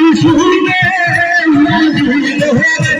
পাখি শুনে পাখি